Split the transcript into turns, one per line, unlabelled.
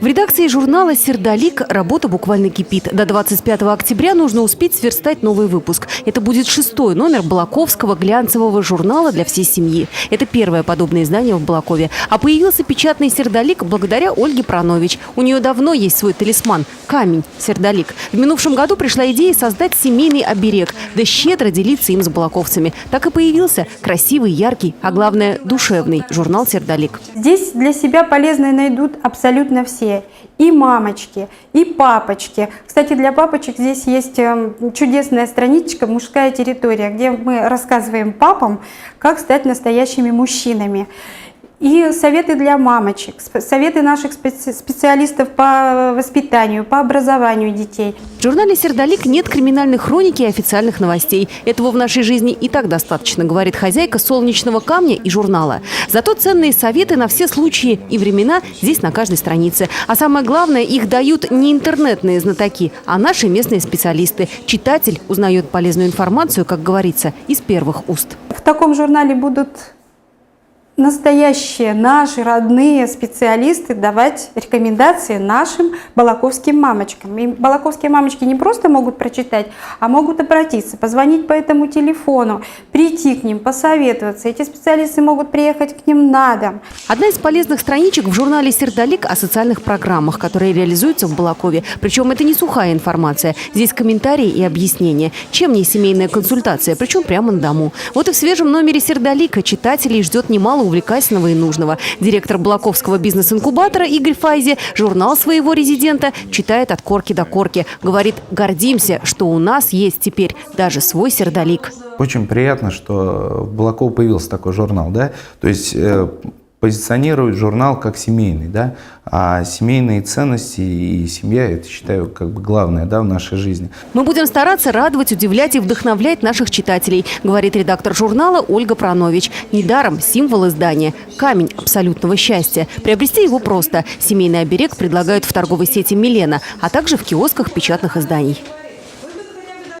В редакции журнала «Сердолик» работа буквально кипит. До 25 октября нужно успеть сверстать новый выпуск. Это будет шестой номер Балаковского глянцевого журнала для всей семьи. Это первое подобное издание в Балакове. А появился печатный «Сердолик» благодаря Ольге Пранович. У нее давно есть свой талисман – камень «Сердолик». В минувшем году пришла идея создать семейный оберег, да щедро делиться им с балаковцами. Так и появился красивый, яркий, а главное – душевный журнал «Сердолик».
Здесь для себя полезное найдут абсолютно все. И мамочки, и папочки. Кстати, для папочек здесь есть э, чудесная страничка «Мужская территория», где мы рассказываем папам, как стать настоящими мужчинами. И советы для мамочек, советы наших специ- специалистов по воспитанию, по образованию детей.
В журнале «Сердолик» нет криминальной хроники и официальных новостей. Этого в нашей жизни и так достаточно, говорит хозяйка «Солнечного камня» и журнала. Зато ценные советы на все случаи и времена здесь на каждой странице. А самое главное, их дают не интернетные знатоки, а наши местные специалисты. Читатель узнает полезную информацию, как говорится, из первых уст.
В таком журнале будут настоящие наши родные специалисты давать рекомендации нашим балаковским мамочкам. И балаковские мамочки не просто могут прочитать, а могут обратиться, позвонить по этому телефону, прийти к ним, посоветоваться. Эти специалисты могут приехать к ним на дом.
Одна из полезных страничек в журнале «Сердолик» о социальных программах, которые реализуются в Балакове. Причем это не сухая информация. Здесь комментарии и объяснения. Чем не семейная консультация, причем прямо на дому. Вот и в свежем номере «Сердолика» читателей ждет немало увлекательного и нужного. Директор Балаковского бизнес-инкубатора Игорь Файзи журнал своего резидента читает от корки до корки. Говорит, гордимся, что у нас есть теперь даже свой «Сердолик».
Очень приятно, что в Балаково появился такой журнал, да, то есть э, позиционирует журнал как семейный, да, а семейные ценности и семья, это считаю, как бы главное, да, в нашей жизни.
Мы будем стараться радовать, удивлять и вдохновлять наших читателей, говорит редактор журнала Ольга Пранович. Недаром символ издания – камень абсолютного счастья. Приобрести его просто. Семейный оберег предлагают в торговой сети «Милена», а также в киосках печатных изданий.